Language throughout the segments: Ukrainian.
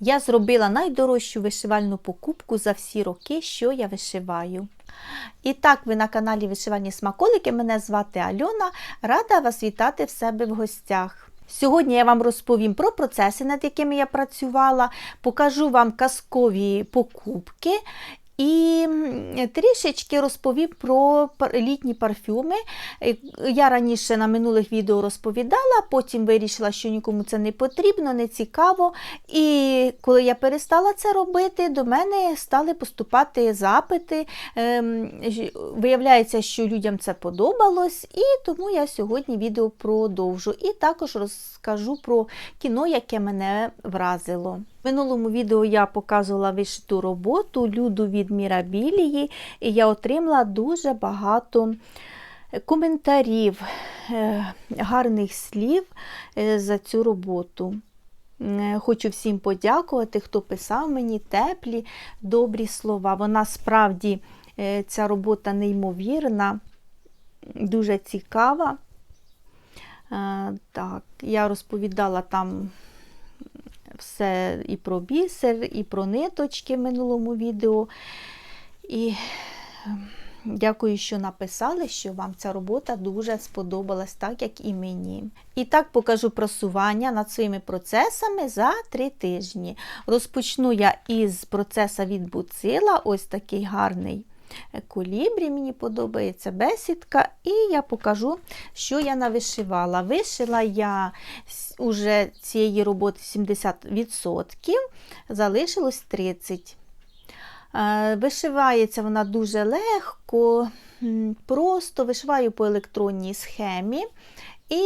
Я зробила найдорожчу вишивальну покупку за всі роки, що я вишиваю. І так, ви на каналі Вишивальні Смаколики. Мене звати Альона. Рада вас вітати в себе в гостях. Сьогодні я вам розповім про процеси, над якими я працювала, покажу вам казкові покупки і трішечки розповім про літні парфюми. Я раніше на минулих відео розповідала, потім вирішила, що нікому це не потрібно, не цікаво. І коли я перестала це робити, до мене стали поступати запити. Ем, Виявляється, що людям це подобалось, і тому я сьогодні відео продовжу. І також розкажу про кіно, яке мене вразило. В минулому відео я показувала вишиту роботу Люду від Мірабілії, і я отримала дуже багато коментарів, е, гарних слів е, за цю роботу. Е, Хочу всім подякувати, хто писав мені теплі, добрі слова. Вона справді, е, ця робота неймовірна, дуже цікава. Е, Так, я розповідала там все і про бісер, і про ниточки в минулому відео. І ем, дякую, що написали, що вам ця робота дуже сподобалась, так як і мені. І так покажу просування над своїми процесами за три тижні. Розпочну я із процесу від буцила, ось такий гарний. Колібрі мені подобається бесідка, і я покажу, що я навишивала. Вишила я уже цієї роботи 70%, залишилось 30%. Е, Вишивається вона дуже легко, просто вишиваю по електронній схемі. І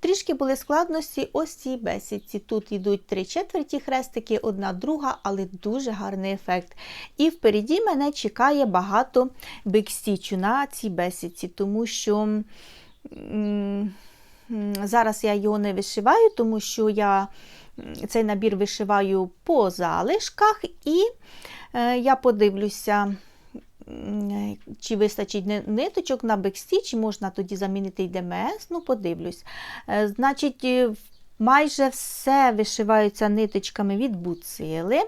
трішки були складності ось цій бесідці. Тут йдуть три четверті хрестики, одна друга, але дуже гарний ефект. І впереді мене чекає багато бекстічу на цій бесідці, тому що зараз я його не вишиваю, тому що я цей набір вишиваю по залишках, і е, я подивлюся. Чи вистачить ниточок на бекстіч, можна тоді замінити й ДМС, ну подивлюсь. Е, Значить, е, майже все вишиваються ниточками від буцили.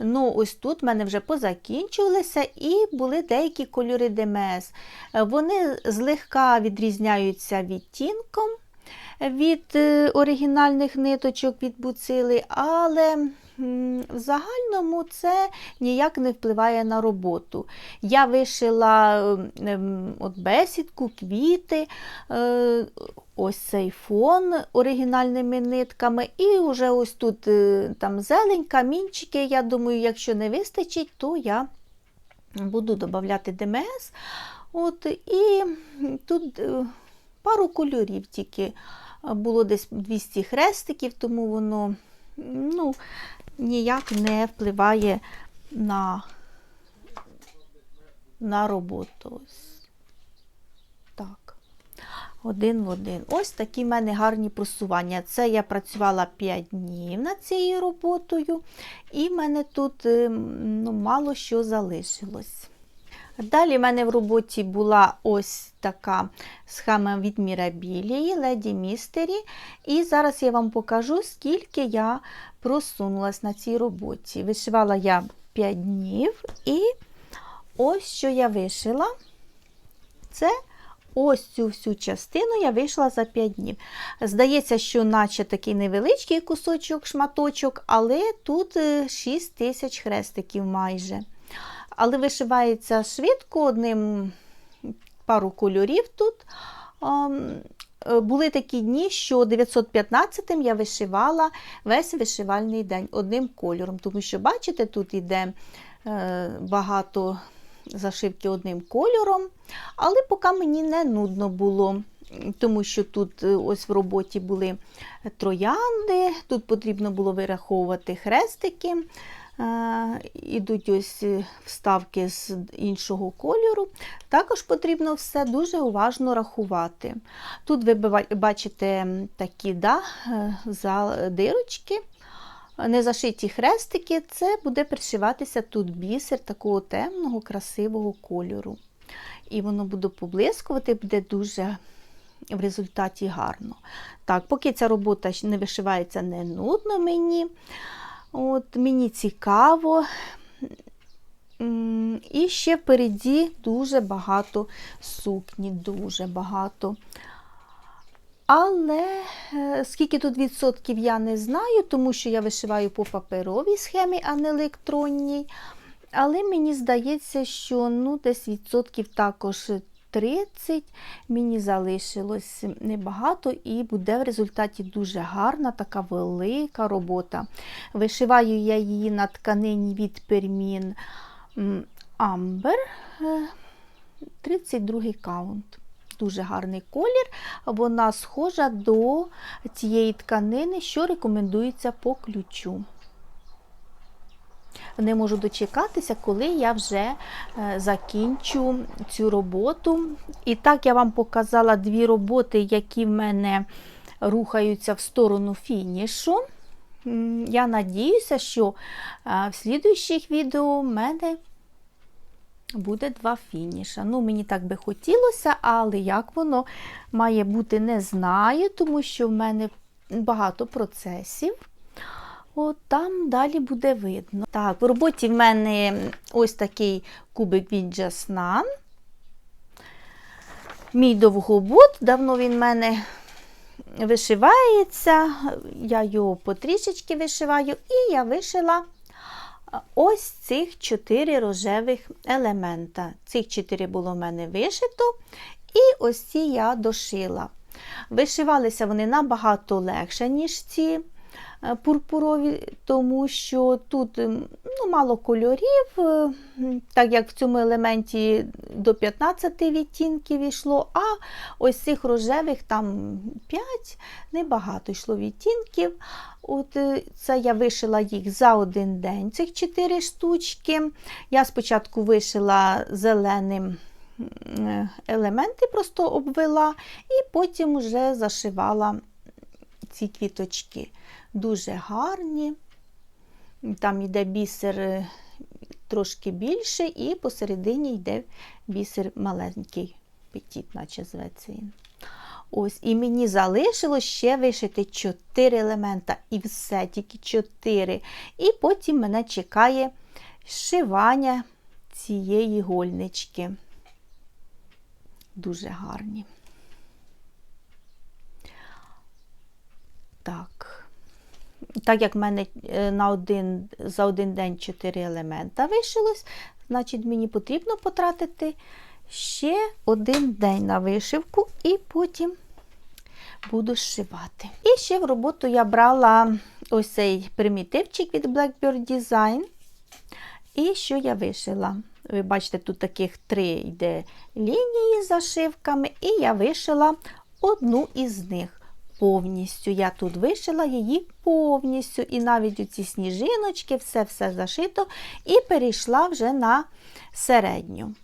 Ну, ось тут в мене вже позакінчувалися і були деякі кольори ДМС. Е, Вони злегка відрізняються відтінком від оригінальних ниточок від буцили, але в загальному це ніяк не впливає на роботу. Я вишила ем, ем, от бесідку, квіти, е, ось цей фон оригінальними нитками, і вже ось тут е, там зелень, камінчики. Я думаю, якщо не вистачить, то я буду додати ДМС. От, і тут е, пару кольорів тільки було десь 200 хрестиків, тому воно ну, ніяк не впливає на, на роботу. Так. Один в один. Ось такі в мене гарні просування. Це я працювала 5 днів над цією роботою, і в мене тут е, ну, мало що залишилось. Далі в мене в роботі була ось така схема від Мірабілії, Леді Містері. І зараз я вам покажу, скільки я просунулась на цій роботі. Вишивала я 5 днів, і ось що я вишила. Це ось цю всю частину я вийшла за 5 днів. Здається, що наче такий невеличкий кусочок, шматочок, але тут 6 тисяч хрестиків майже. Але вишивається швидко, одним пару кольорів тут. Е, Були такі дні, що 915-м я вишивала весь вишивальний день одним кольором, тому що, бачите, тут йде е, багато зашивки одним кольором, але поки мені не нудно було, тому що тут е, ось в роботі були троянди, тут потрібно було вираховувати хрестики. Е, Ідуть ось е, вставки з іншого кольору. Також потрібно все дуже уважно рахувати. Тут ви бачите такі да, е, дирочки, незашиті хрестики, це буде пришиватися тут бісер такого темного, красивого кольору. І воно буде поблискувати, буде дуже в результаті гарно. Так, поки ця робота не вишивається не нудно мені. От Мені цікаво. І ще впереді дуже багато сукні, дуже багато. Але е, скільки тут відсотків я не знаю, тому що я вишиваю по паперовій схемі, а не електронній. Але мені здається, що ну, десь відсотків також 30 мені залишилось небагато, і буде в результаті дуже гарна, така велика робота. Вишиваю я її на тканині від пермін Амбер 32 каунт. Дуже гарний колір, вона схожа до цієї тканини, що рекомендується по ключу. Не можу дочекатися, коли я вже е, закінчу цю роботу. І так я вам показала дві роботи, які в мене рухаються в сторону фінішу. Я надіюся, що е, в слідуючих відео в мене буде два фініша. Ну, мені так би хотілося, але як воно має бути, не знаю, тому що в мене багато процесів. От там далі буде видно. Так, в роботі в мене ось такий кубик від Джаснан. Мій довгобут, давно він в мене вишивається, я його потрішечки вишиваю, і я вишила ось цих чотири рожевих елемента. Цих чотири було в мене вишито, і ось ці я дошила. Вишивалися вони набагато легше, ніж ці пурпурові, тому що тут ну, мало кольорів, е, так як в цьому елементі до 15 відтінків йшло, а ось цих рожевих там 5, небагато йшло відтінків. От е, Це я вишила їх за один день, цих 4 штучки. Я спочатку вишила зеленим. Елементи просто обвела, і потім вже зашивала ці квіточки дуже гарні. Там йде бісер е, трошки більше, і посередині йде бісер маленький, петіт, наче зветься він. Ось, І мені залишилось ще вишити 4 елемента. І все, тільки 4. І потім мене чекає шивання цієї гольнички. Дуже гарні. Так так як в мене е, на один, за один день 4 елемента вишилось, значить мені потрібно потратити ще один день на вишивку і потім буду зшивати. І ще в роботу я брала ось цей примітивчик від Blackbird Design. І що я вишила? Ви бачите, тут таких три йде лінії з зашивками, і я вишила одну із них повністю. Я тут вишила її повністю. І навіть оці сніжиночки, все-все зашито, і перейшла вже на середню.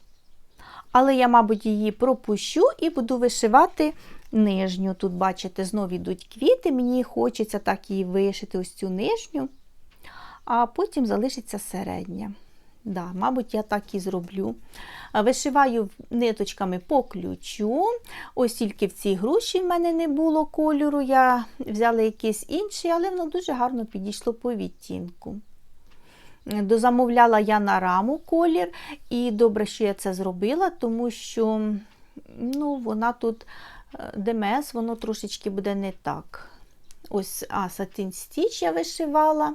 Але я, мабуть, її пропущу і буду вишивати нижню. Тут, бачите, знову йдуть квіти, мені хочеться так її вишити, ось цю нижню, а потім залишиться середня. Да, Мабуть, я так і зроблю. Вишиваю ниточками по ключу. Ось тільки в цій груші в мене не було кольору. Я взяла якийсь інший, але воно дуже гарно підійшло по відтінку. Дозамовляла я на раму колір, і добре, що я це зробила, тому що ну, вона тут е, ДМС, воно трошечки буде не так. Ось, а, сатин стіч я вишивала.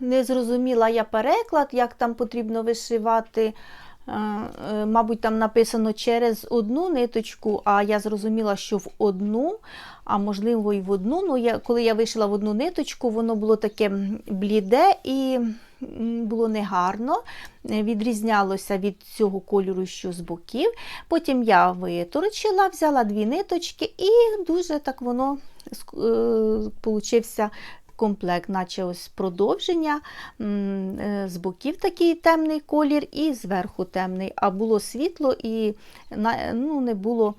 Не зрозуміла я переклад, як там потрібно вишивати. Е, мабуть, там написано через одну ниточку, а я зрозуміла, що в одну, а можливо, і в одну. Ну, я, Коли я вишила в одну ниточку, воно було таке бліде і було негарно, відрізнялося від цього кольору, що з боків. Потім я виторочила, взяла дві ниточки, і дуже так воно е, получився комплект, наче ось продовження, е, з боків такий темний колір, і зверху темний, а було світло і ну, не було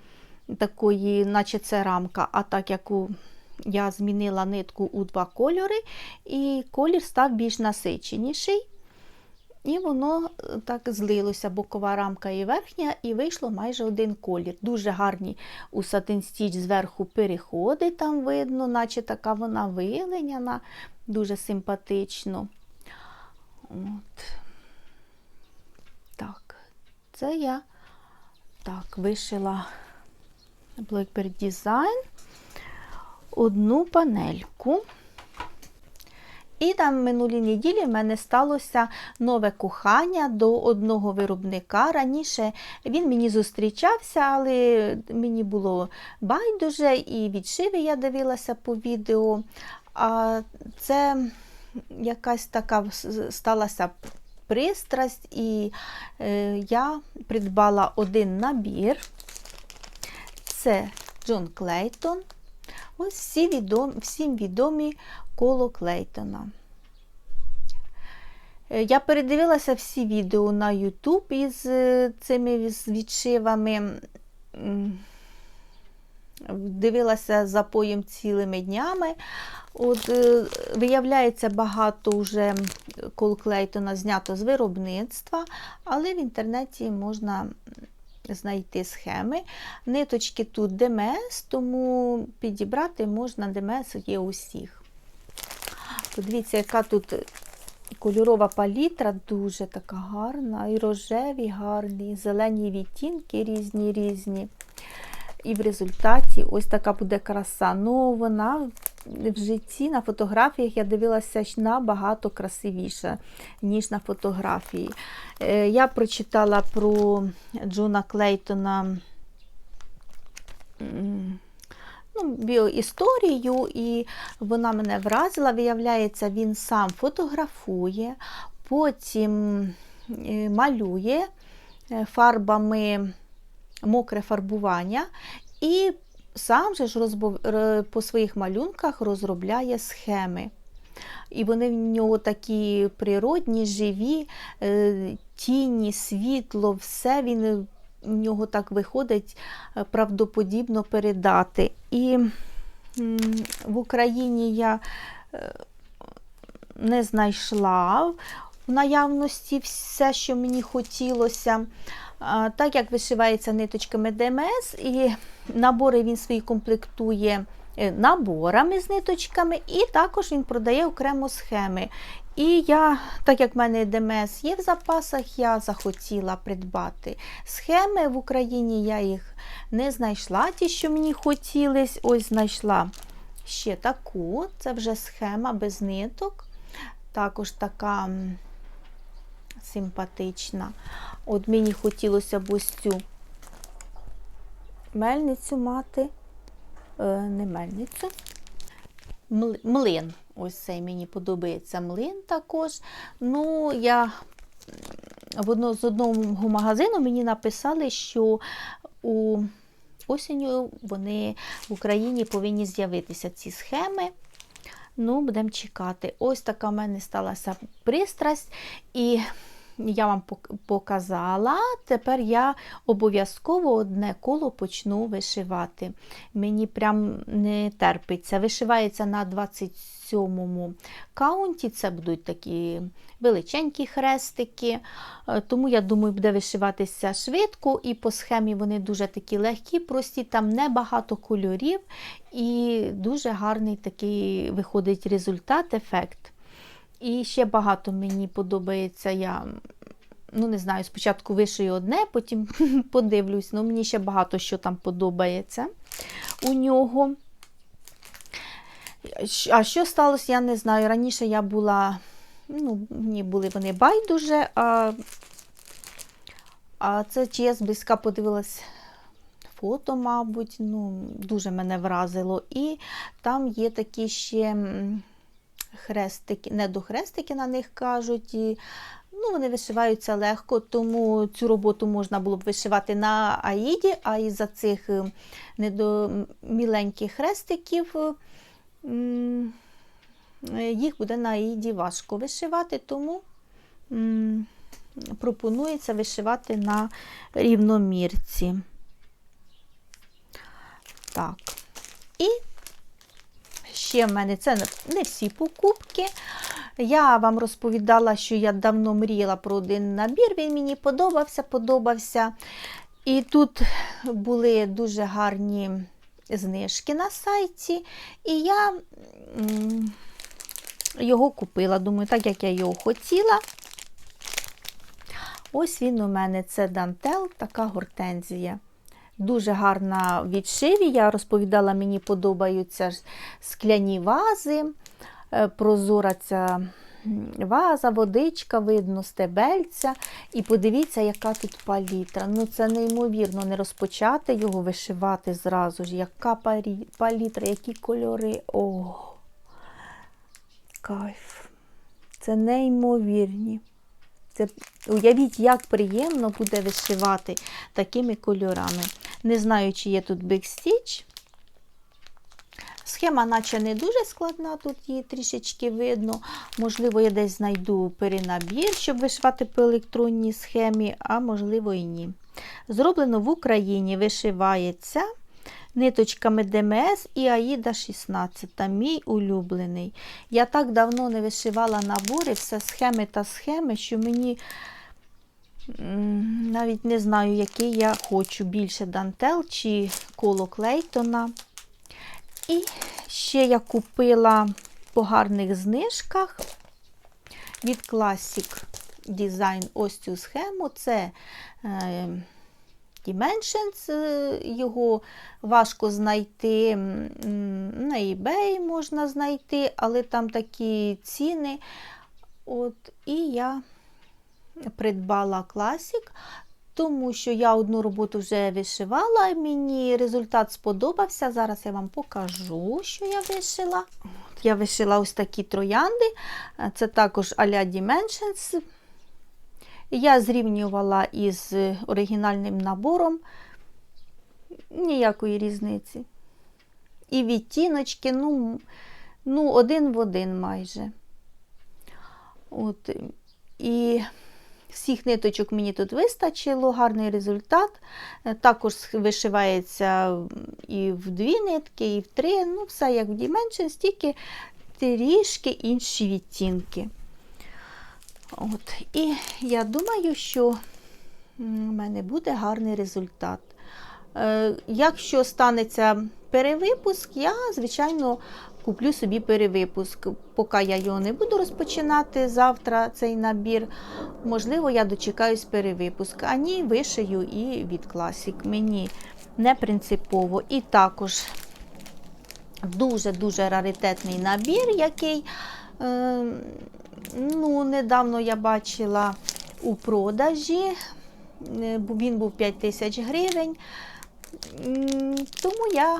такої, наче це рамка. А так як у я змінила нитку у два кольори, і колір став більш насиченіший. І воно е, так злилося, бокова рамка і верхня, і вийшло майже один колір. Дуже гарні у сатин стіч зверху переходи, там видно, наче така вона вилиняна, дуже симпатично. От. Так, це я так вишила Blackbird Design одну панельку. І там минулі неділі в мене сталося нове кохання до одного виробника. Раніше він мені зустрічався, але мені було байдуже, і відшиви я дивилася по відео. А це якась така сталася пристрасть, і е, я придбала один набір. Це Джон Клейтон. Ось всі відомі, всім відомі коло Клейтона. Е, я передивилася всі відео на YouTube із е, цими відшивами. Дивилася за поєм цілими днями. От, е, Виявляється, багато вже кол Клейтона знято з виробництва, але в інтернеті можна знайти схеми. Ниточки тут ДМС, тому підібрати можна ДМС є усіх. Подивіться, яка тут кольорова палітра, дуже така гарна, і рожеві гарні, і зелені відтінки різні різні. І в результаті ось така буде краса. Ну, вона в житті на фотографіях я дивилася набагато красивіша, ніж на фотографії. Е, я прочитала про Джона Клейтона ну, біоісторію, і вона мене вразила. Виявляється, він сам фотографує, потім е, малює е, фарбами мокре фарбування. і сам же ж розбов... по своїх малюнках розробляє схеми. І вони в нього такі природні, живі, е, тіні, світло, все він в нього так виходить е, правдоподібно передати. І в Україні я е, не знайшла в наявності все, що мені хотілося. Так як вишивається ниточками ДМС, і набори він свої комплектує е, наборами з ниточками, і також він продає окремо схеми. І я, так як в мене ДМС є в запасах, я захотіла придбати схеми в Україні. Я їх не знайшла, ті, що мені хотілись. Ось знайшла ще таку. Це вже схема без ниток. Також така симпатична. От мені хотілося б ось цю мельницю мати, е, не мельницю, млин. Ось цей мені подобається млин також. Ну, я в одно, з одного магазину мені написали, що у осінню вони в Україні повинні з'явитися ці схеми. Ну, будемо чекати. Ось така в мене сталася пристрасть. І я вам показала. Тепер я обов'язково одне коло почну вишивати. Мені прям не терпиться. Вишивається на 27-му каунті, це будуть такі величенькі хрестики. Е, тому, я думаю, буде вишиватися швидко, і по схемі вони дуже такі легкі, прості, там небагато кольорів, і дуже гарний такий виходить результат, ефект. І ще багато мені подобається. Я ну не знаю, спочатку вишию одне, потім подивлюсь. Ну, Мені ще багато що там подобається у нього. А що сталося, я не знаю. Раніше я була, ну, мені були вони байдуже, а а це чи я зблизька подивилась фото, мабуть, ну, дуже мене вразило. І там є такі ще хрестики, не до хрестики на них кажуть. І, ну, Вони вишиваються легко, тому цю роботу можна було б вишивати на аїді, а із за цих е, недоміленьких хрестиків їх буде на аїді важко вишивати, тому пропонується вишивати на рівномірці. Так. І ще в мене це не всі покупки. Я вам розповідала, що я давно мріяла про один набір, він мені подобався, подобався. І тут були дуже гарні знижки на сайті, і я його купила. Думаю, так як я його хотіла. Ось він у мене це дантел, така гортензія. Дуже гарна відшиві. Я розповідала, мені подобаються скляні вази, е, прозора ця ваза, водичка, видно, стебельця. І подивіться, яка тут палітра. Ну, це неймовірно, не розпочати його вишивати зразу ж. Яка палітра, які кольори. О, кайф. Це неймовірні. Це, уявіть, як приємно буде вишивати такими кольорами. Не знаю, чи є тут бекстіч. Схема, наче не дуже складна, тут її трішечки видно. Можливо, я десь знайду перенабір, щоб вишивати по електронній схемі, а можливо і ні. Зроблено в Україні, вишивається ниточками ДМС і Аїда 16, мій улюблений. Я так давно не вишивала набори, все схеми та схеми, що мені навіть не знаю, який я хочу більше дантел чи коло Клейтона. І ще я купила по гарних знижках від Classic Design ось цю схему. Це е, Dimensions, е, його важко знайти. На eBay можна знайти, але там такі ціни. От, І я придбала Classic, тому що я одну роботу вже вишивала, мені результат сподобався. Зараз я вам покажу, що я вишила. Я вишила ось такі троянди. Це також а-ля Dimensions. Я зрівнювала із оригінальним набором. Ніякої різниці. І відтіночки, ну, ну, один в один майже. От, і всіх ниточок мені тут вистачило, гарний результат. Е, Також вишивається і в дві нитки, і в три. Ну, все як в Dimensions, тільки трішки інші відтінки. От. І я думаю, що у мене буде гарний результат. Е, Якщо станеться перевипуск, я, звичайно, куплю собі перевипуск. Поки я його не буду розпочинати завтра, цей набір, можливо, я дочекаюсь перевипуск. А ні, вишию і від класік. Мені не принципово. І також дуже-дуже раритетний набір, який е, ну, недавно я бачила у продажі. Е, Він був 5 тисяч гривень. Тому я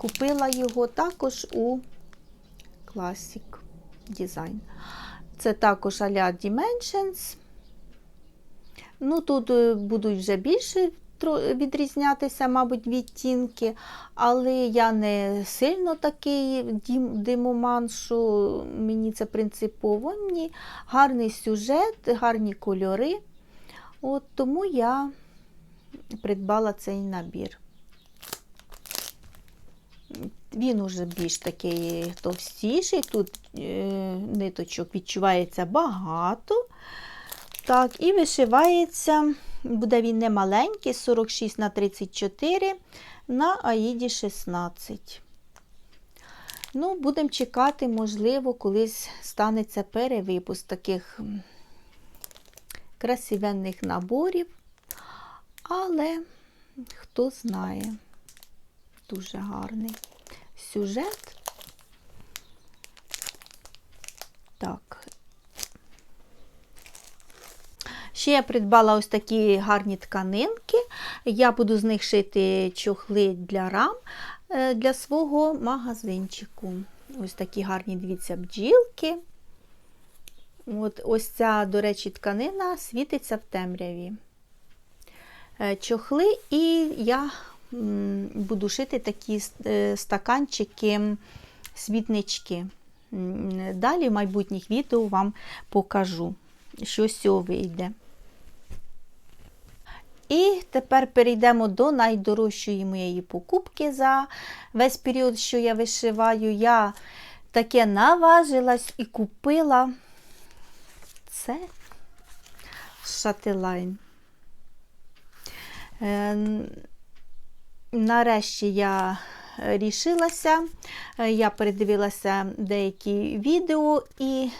купила його також у Classic Design. Це також а-ля Dimensions. Ну, тут е, будуть вже більше відрізнятися, мабуть, відтінки, але я не сильно такий димоман, що мені це принципово. Мені гарний сюжет, гарні кольори. От Тому я придбала цей набір. Він уже більш такий товстіший, тут е, ниточок відчувається багато. Так, і вишивається, буде він не маленький, 46 на 34 на Аїді 16. Ну, будемо чекати, можливо, колись станеться перевипуск таких красивенних наборів. Але хто знає, дуже гарний сюжет. Так. Ще я придбала ось такі гарні тканинки. Я буду з них шити чохли для рам е, для свого магазинчику. Ось такі гарні, дивіться, бджілки. От, ось ця, до речі, тканина світиться в темряві. Е, Чохли, і я буду шити такі е, стаканчики, світнички. Далі в майбутніх відео вам покажу, що з цього вийде. І тепер перейдемо до найдорожчої моєї покупки за весь період, що я вишиваю. Я таке наважилась і купила це шателайн. Е, Нарешті я рішилася, Е, я передивилася деякі відео і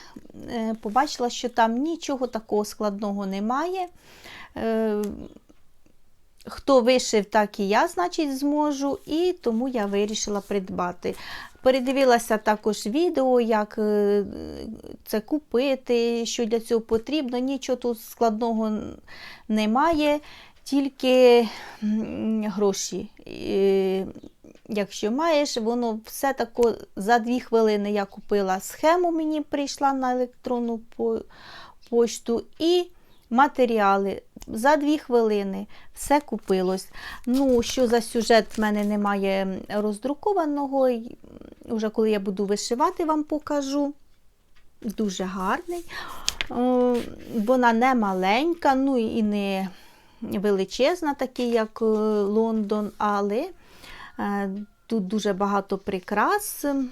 е, побачила, що там нічого такого складного немає. Е, Хто вишив, так і я, значить, зможу, і тому я вирішила придбати. Передивилася також відео, як е, це купити, що для цього потрібно. Нічого тут складного немає, тільки гроші. І, Якщо маєш, воно все тако за дві хвилини я купила схему, мені прийшла на електронну по- пошту. і матеріали. За дві хвилини все купилось. Ну, що за сюжет в мене немає роздрукованого. Уже коли я буду вишивати, вам покажу. Дуже гарний. Вона не маленька, ну і не величезна, такий, як е, Лондон, але е, тут дуже багато прикрас е,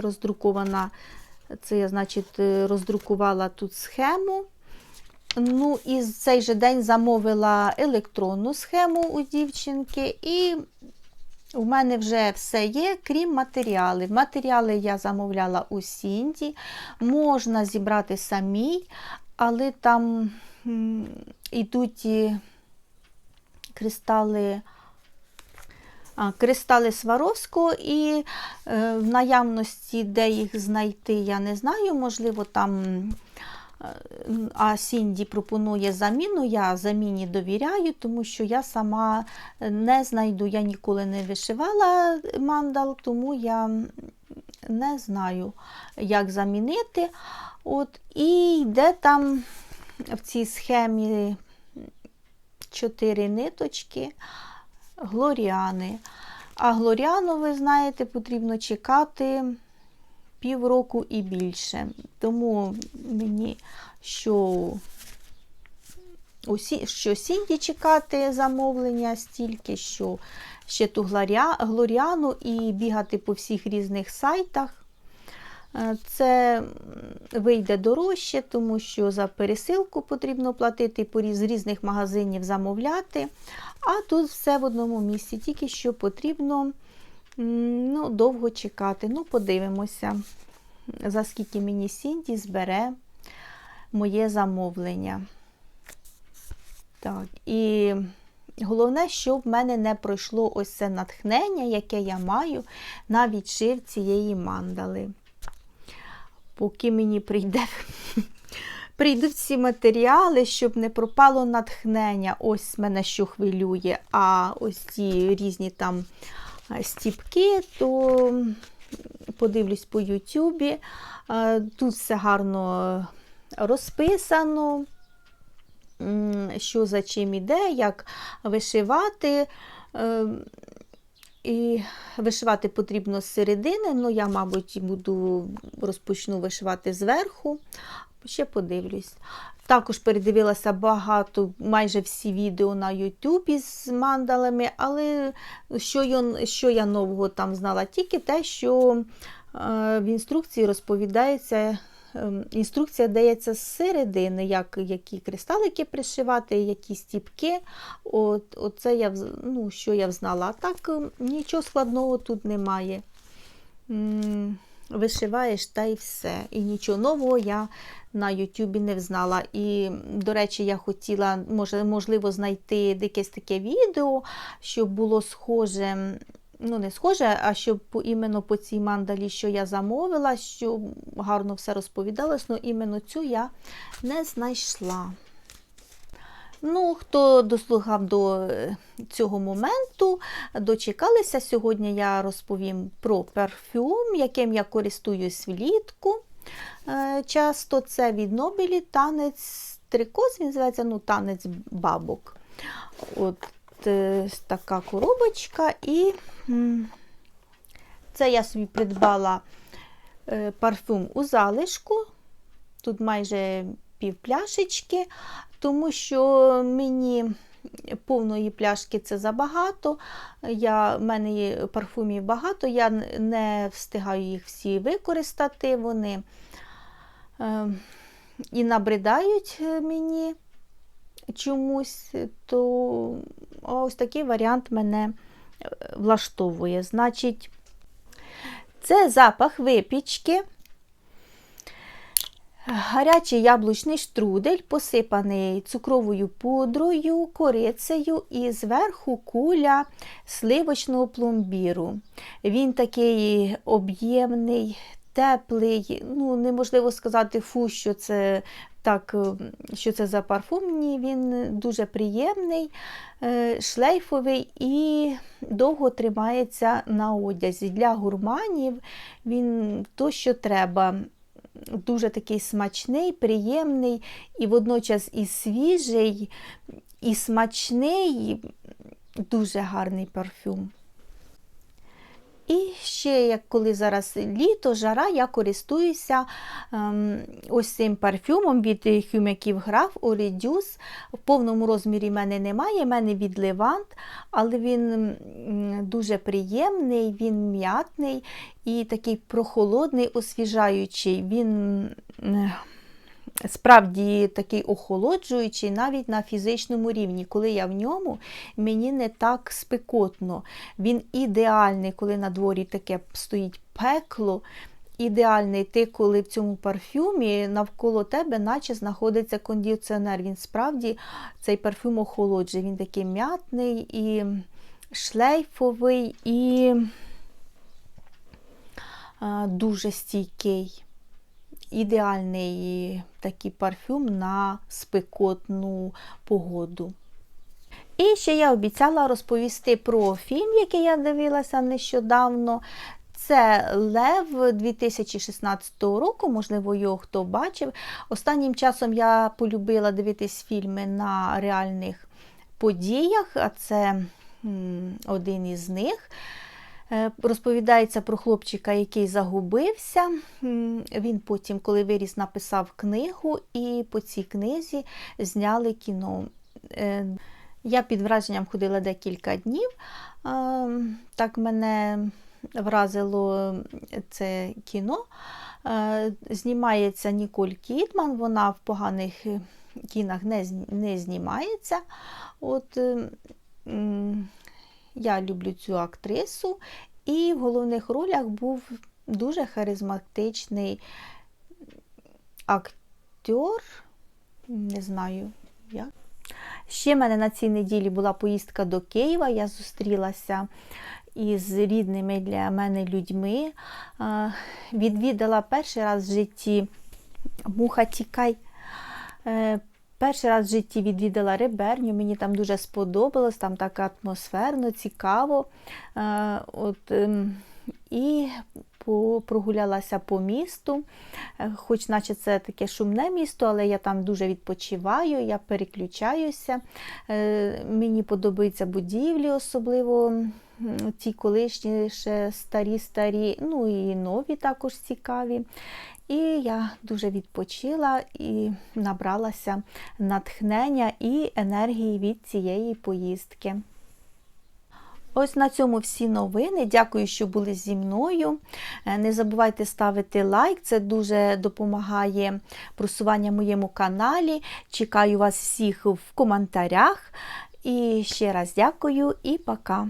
роздрукована. Це я, значить, роздрукувала тут схему. Ну, і цей же день замовила електронну схему у дівчинки, і у мене вже все є, крім матеріалів. Матеріали я замовляла у Сінді, можна зібрати самій, але там йдуть кристали. Кристали Сваровського і е, в наявності, де їх знайти, я не знаю. Можливо, там е, а Сінді пропонує заміну. Я заміні довіряю, тому що я сама не знайду, я ніколи не вишивала мандал, тому я не знаю, як замінити. От, І йде там в цій схемі чотири ниточки глоріани. А глоріану, ви знаєте, потрібно чекати півроку і більше. Тому мені що, що Сінді чекати замовлення стільки, що ще ту глоріану і бігати по всіх різних сайтах. Е, Це вийде дорожче, тому що за пересилку потрібно платити з різних магазинів замовляти. А тут все в одному місці, тільки що потрібно ну, довго чекати. Ну, подивимося, за скільки мені Сінді збере моє замовлення. Так, і головне, щоб в мене не пройшло ось це натхнення, яке я маю на відшив цієї мандали. Поки мені прийде. Прийдуть ці матеріали, щоб не пропало натхнення. Ось мене що хвилює. А ось ці різні там стіпки, то подивлюсь по Ютубі. Тут все гарно розписано, що за чим іде, як вишивати. І вишивати потрібно з середини, ну я, мабуть, буду розпочну вишивати зверху. Ще подивлюсь. Також передивилася багато, майже всі відео на Ютубі з мандалами, але що я, що я нового там знала? Тільки те, що е, в інструкції розповідається, інструкція дається з середини, як, які кристалики пришивати, які стіпки. От, оце я, ну, що я взнала. А так е, нічого складного тут немає. Вишиваєш та й все. І нічого нового я на Ютубі не взнала. І, до речі, я хотіла, може, можливо, знайти якесь таке відео, щоб було схоже, ну не схоже, а щоб іменно по цій мандалі, що я замовила, щоб гарно все розповідалось, але іменно цю я не знайшла. Ну, хто дослухав до е, цього моменту, дочекалися. Сьогодні я розповім про парфюм, яким я користуюсь влітку. Е, Часто це від Нобілі танець трикоз, він називається ну, танець бабок. От така коробочка. І це я собі придбала е, парфюм у залишку. Тут майже пів пляшечки, тому що мені повної пляшки це забагато. Я, В мене парфумів багато, я не встигаю їх всі використати. Вони е, і набридають е, мені чомусь, то ось такий варіант мене е, влаштовує. Значить, це запах випічки. Гарячий яблучний штрудель, посипаний цукровою пудрою, корицею і зверху куля сливочного пломбіру. Він такий об'ємний, теплий. Ну, неможливо сказати, фу, що це так, е, що це за парфум. Він дуже приємний, е, шлейфовий і довго тримається на одязі. Для гурманів він то, що треба дуже такий смачний, приємний і водночас і свіжий, і смачний, дуже гарний парфюм. І ще, як коли зараз літо, жара, я користуюся ем, ось цим парфюмом від Humective Graf Oriduce. В повному розмірі в мене немає, в мене від Levant, але він дуже приємний, він м'ятний і такий прохолодний, освіжаючий. Він Справді такий охолоджуючий навіть на фізичному рівні. Коли я в ньому, мені не так спекотно. Він ідеальний, коли на дворі таке стоїть пекло. Ідеальний ти, коли в цьому парфюмі навколо тебе, наче знаходиться кондиціонер. Він справді цей парфюм охолоджує. Він такий м'ятний і шлейфовий, і дуже стійкий ідеальний такий парфюм на спекотну погоду. І ще я обіцяла розповісти про фільм, який я дивилася нещодавно. Це Лев 2016 року, можливо, його хто бачив. Останнім часом я полюбила дивитись фільми на реальних подіях, а це один із них. Е, Розповідається про хлопчика, який загубився. Він потім, коли виріс, написав книгу, і по цій книзі зняли кіно. Е, Я під враженням ходила декілька днів. Е, Так мене вразило це кіно. Знімається Ніколь Кідман, вона в поганих кінах не, знімається. От, я люблю цю актрису, і в головних ролях був дуже харизматичний актер, не знаю як. Ще в мене на цій неділі була поїздка до Києва. Я зустрілася із рідними для мене людьми. Е, Відвідала перший раз в житті муха тікай. Перший раз в житті відвідала реберню, мені там дуже сподобалось, там так атмосферно, цікаво. Е, От, ем, і прогулялася по місту, Е, хоч наче це таке шумне місто, але я там дуже відпочиваю, я переключаюся. Е, Мені подобаються будівлі, особливо ті колишні ще старі-старі, ну і нові також цікаві. І я дуже відпочила і набралася натхнення і енергії від цієї поїздки. Ось на цьому всі новини. Дякую, що були зі мною. Е, Не забувайте ставити лайк, це дуже допомагає просуванню моєму каналі. Чекаю вас всіх в коментарях. І ще раз дякую і пока!